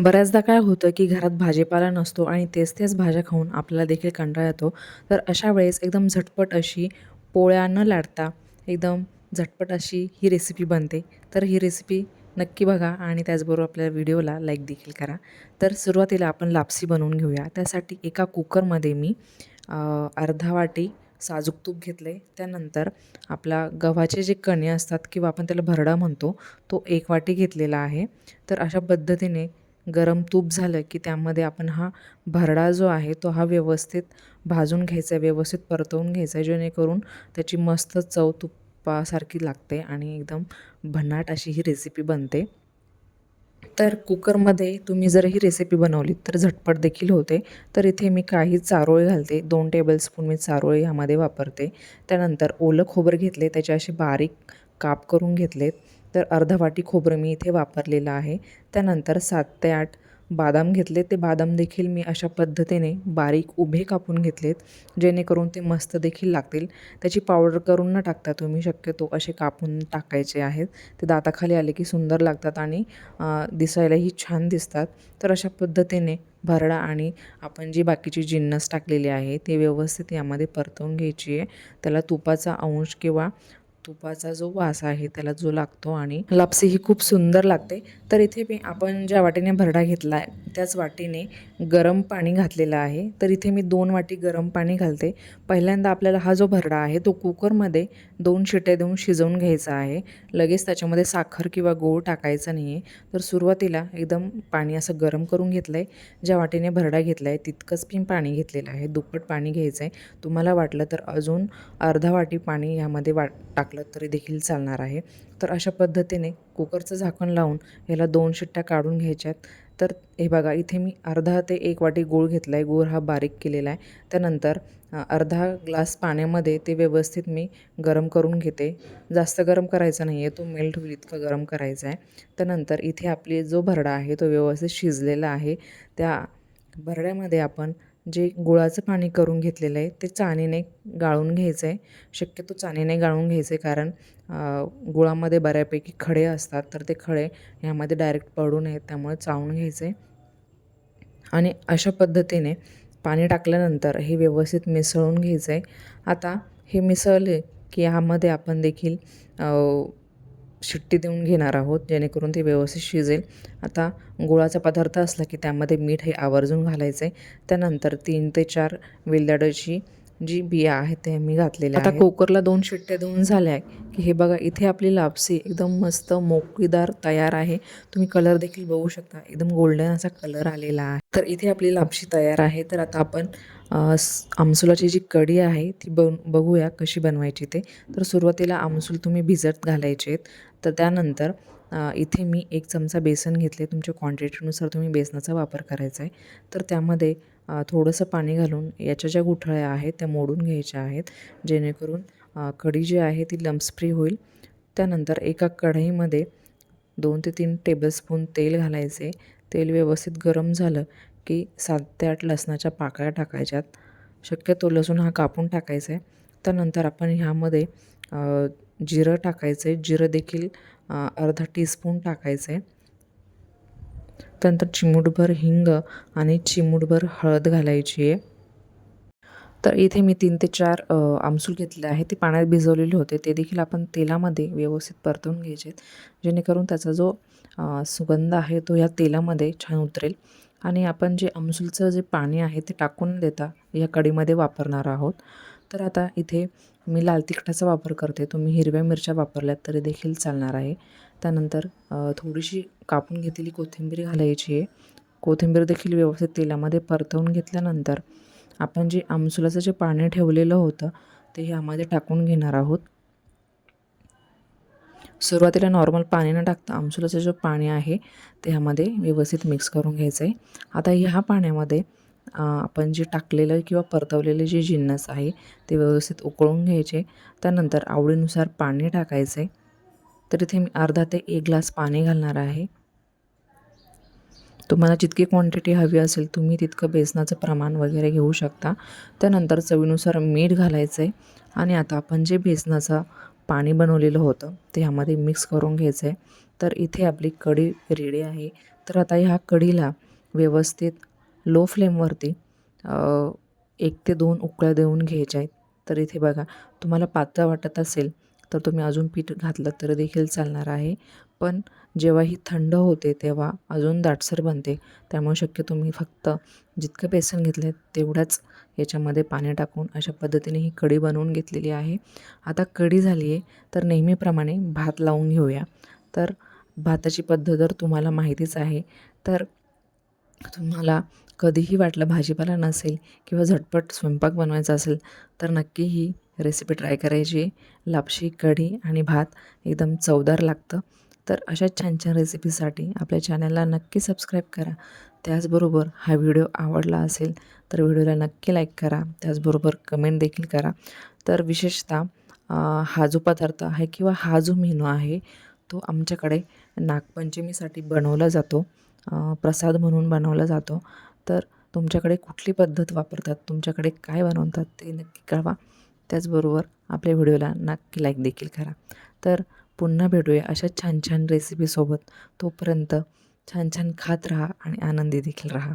बऱ्याचदा काय होतं की घरात भाजीपाला नसतो आणि तेच तेच भाज्या खाऊन आपल्याला देखील कंटाळा येतो. तर अशा वेळेस एकदम झटपट अशी पोळ्या न लाटता एकदम झटपट अशी ही रेसिपी बनते. तर ही रेसिपी नक्की बघा आणि त्याचबरोबर आपल्या व्हिडिओला लाईक देखील करा. तर सुरुवातीला आपण लापसी बनवून घेऊया. त्यासाठी एका कुकरमध्ये मी अर्धा वाटी साजूक तूप घेतले त्यानंतर आपला गव्हाचे जे कणे असतात किंवा आपण त्याला भरडा म्हणतो तो एक वाटी घेतलेला आहे. तर अशा पद्धतीने गरम तूप झालं की त्यामध्ये आपण हा भरडा जो आहे तो हा व्यवस्थित भाजून घ्यायचा आहे व्यवस्थित परतवून घ्यायचा आहे जेणेकरून त्याची मस्त चव तुपासारखी लागते आणि एकदम भन्नाट अशी ही रेसिपी बनते. तर कुकरमध्ये तुम्ही जर ही रेसिपी बनवली तर झटपट देखील होते. तर इथे मी काही चारोळे घालते. दोन टेबलस्पून मी चारोळे ह्यामध्ये वापरते. त्यानंतर ओलं खोबरं घेतले. त्याचे असे बारीक काप करून घेतलेत. तर अर्धा वाटी खोबरं मी इथे वापरलेलं आहे. त्यानंतर सात ते आठ बादाम घेतले ते बादाम देखील मी अशा पद्धतीने बारीक उभे कापून घेतलेत जेणेकरून ते मस्त देखील लागतील. त्याची पावडर करून न टाकता तुम्ही शक्यतो असे कापून टाकायचे आहेत. ते दाताखाली आले की सुंदर लागतात आणि दिसायलाही छान दिसतात. तर अशा पद्धतीने भरडा आणि आपण जी बाकीची जिन्नस टाकलेली आहे ते व्यवस्थित यामध्ये परतवून घ्यायची आहे. त्याला तुपाचा अंश किंवा तुपाचा जो वास आहे त्याला जो लागतो आणि लापसी ही खूप सुंदर लागते. तर इथे मी आपण ज्या वाटीने भरडा घेतला आहे त्याच वाटीने गरम पाणी घातलेलं आहे. तर इथे मी दोन वाटी गरम पाणी घालते. पहिल्यांदा आपल्याला हा जो भरडा आहे तो कुकरमध्ये दोन शिट्या देऊन शिजवून घ्यायचा आहे. लगेच त्याच्यामध्ये साखर किंवा गूळ टाकायचा नाही आहे तर सुरुवातीला एकदम पाणी असं गरम करून घेतलं आहे ज्या वाटीने भरडा घेतला आहे तितकंच मी पाणी घेतलेलं आहे. दुप्पट पाणी घ्यायचं आहे तुम्हाला वाटलं तर अजून अर्धा वाटी पाणी यामध्ये वाट टाकलं तरी देखील चालणार आहे. तर अशा पद्धतीने कुकरचं झाकण लावून याला दोन शिट्ट्या काढून घ्यायच्यात. तर हे बघा इथे मी अर्धा ते एक वाटी गूळ घेतला आहे गूळ हा बारीक केलेला आहे. त्यानंतर अर्धा ग्लास पाण्यामध्ये ते व्यवस्थित मी गरम करून घेते. जास्त गरम करायचा नाही आहे तो मेल्ट होईल इतकं गरम करायचा आहे. त्यानंतर इथे आपली जो भरडा आहे तो व्यवस्थित शिजलेला आहे. त्या भरड्यामध्ये आपण जे गुळाचं पाणी करून घेतलेलं आहे ते चाळणीने गाळून घ्यायचं आहे शक्यतो चाळणीने गाळून घ्यायचं आहे कारण गुळामध्ये बऱ्यापैकी खडे असतात तर ते खडे ह्यामध्ये डायरेक्ट पडू नयेत त्यामुळे चाळून घ्यायचे आहे आणि अशा पद्धतीने पाणी टाकल्यानंतर हे व्यवस्थित मिसळून घ्यायचं आहे आता हे मिसळले की ह्यामध्ये आपण देखील शिट्टी देऊन घेणार आहोत जेणेकरून ते व्यवस्थित शिजेल. आता गुळाचा पदार्थ असला की त्यामध्ये मीठ हे आवर्जून घालायचं आहे त्यानंतर तीन ते चार वेलदाड्याची जी बिया आहेत ते मी घातलेल्या आता कुकरला दोन शिट्ट्या देऊन झाल्या की हे बघा इथे आपली लापसी एकदम मस्त मोकळीदार तयार आहे. तुम्ही कलर देखील बघू शकता एकदम गोल्डन असा कलर आलेला आहे. तर इथे आपली लापशी तयार आहे. तर आता आपण आमसुलाची जी कढी आहे ती बन बघूया कशी बनवायची ते. तर सुरुवातीला आमसूल तुम्ही भिजत घालायचे आहेत. तर त्यानंतर इथे मी एक चमचा बेसन घेतले. तुमच्या क्वांटिटीनुसार तुम्ही बेसनाचा वापर करायचा आहे. तर त्यामध्ये थोडंसं पाणी घालून याच्या ज्या गुठळ्या आहेत त्या मोडून घ्यायच्या आहेत. जेणेकरून कढी जी आहे ती लम्स फ्री होईल. त्यानंतर एका कढईमध्ये दोन ते तीन टेबलस्पून तेल घालायचे. तेल व्यवस्थित गरम झालं की सात ते आठ लसणाच्या पाकळ्या टाकायच्यात. शक्यतो लसूण हा कापून टाकायचा आहे त्यानंतर आपण ह्यामध्ये जिरं टाकायचं आहे जिरं देखील अर्धा टीस्पून टाकायचं आहे त्यानंतर चिमूटभर हिंग आणि चिमूटभर हळद घालायची आहे तर इथे मी तीन ते चार आमसूल घेतले आहे ते पाण्यात भिजवलेले होते. ते देखील आपण तेलामध्ये व्यवस्थित परतवून घ्यायचे आहेत जेणेकरून त्याचा जो सुगंध आहे तो या तेलामध्ये छान उतरेल. आणि आपण जे आमसूलचं जे पाणी आहे ते टाकून देता या कढीमध्ये वापरणार आहोत. तर आता इथे मी लाल तिखटाचा वापर करते. तुम्ही हिरव्या मिरच्या वापरल्यात तरी देखील चालणार आहे. त्यानंतर थोडीशी कापून घेतलेली कोथिंबीर घालायची आहे. कोथिंबीर देखील व्यवस्थित तेलामध्ये परतवून घेतल्यानंतर आपण जे आमसुलाचं जे पाणी ठेवलेलं होतं ते ह्यामध्ये टाकून घेणार आहोत. सुरुवातीला नॉर्मल पाणी न टाकता आमसुलाचं जे पाणी आहे ते ह्यामध्ये व्यवस्थित मिक्स करून घ्यायचं आहे आता ह्या पाण्यामध्ये आपण जे टाकलेलं किंवा परतवलेले जे जिन्नस आहे ते व्यवस्थित उकळून घ्यायचे. त्यानंतर आवडीनुसार पाणी टाकायचे तर इथे मी अर्धा ते एक ग्लास पाणी घालणार आहे. तुम्हाला जितकी क्वांटिटी हवी असेल तुम्ही तितकं बेसनाचं प्रमाण वगैरे घेऊ शकता. त्यानंतर चवीनुसार मीठ घालायचं आहे आणि आता आपण जे बेसनाचा पाणी बनवलेलं होतं ते ह्यामध्ये मिक्स करून घ्यायचं आहे तर इथे आपली कढी रेडी आहे. तर आता ह्या कढीला व्यवस्थित लो फ्लेमवरती एक ते दोन उकळ्या देऊन घ्यायच्या आहेत. तर इथे बघा तुम्हाला पातळ वाटत असेल तर तुम्ही अजून पीठ घातलं तर देखील चालणार आहे. पण जेव्हा ही थंड होते तेव्हा अजून दाटसर बनते. त्यामुळे शक्य तुम्ही फक्त जितकं बेसन घेतलं आहे तेवढ्याच याच्यामध्ये पाणी टाकून अशा पद्धतीने ही कढी बनवून घेतलेली आहे. आता कढी झाली आहे तर नेहमीप्रमाणे भात लावून घेऊया. तर भाताची पद्धत जर तुम्हाला माहितीच आहे तर तुम्हाला कधीही वाटलं भाजीपाला नसेल किंवा झटपट स्वयंपाक बनवायचा असेल तर नक्की ही रेसिपी ट्राय करायची. लापशी कढी आणि भात एकदम चवदार लागतं. तर अशा छान छान रेसिपीसाठी आपल्या चॅनलला नक्की सबस्क्राईब करा. त्याचबरोबर हा व्हिडिओ आवडला असेल तर व्हिडिओला नक्की लाईक करा. त्याचबरोबर कमेंट देखील करा. तर विशेषतः हा जो पदार्थ आहे किंवा हा जो मेनू आहे तो आमच्याकडे नागपंचमीसाठी बनवला जातो. प्रसाद म्हणून बनवला जातो. तर तुमच्याकडे कुठली पद्धत वापरतात? तुमच्याकडे काय बनवतात? ते नक्की कळवा. त्याचबरोबर आपल्या व्हिडिओला नक्की लाईक देखील करा. तर पुन्हा भेटूया अशा छान छान रेसिपीसोबत तोपर्यंत छान छान खात राहा आणि आनंदी देखील राहा.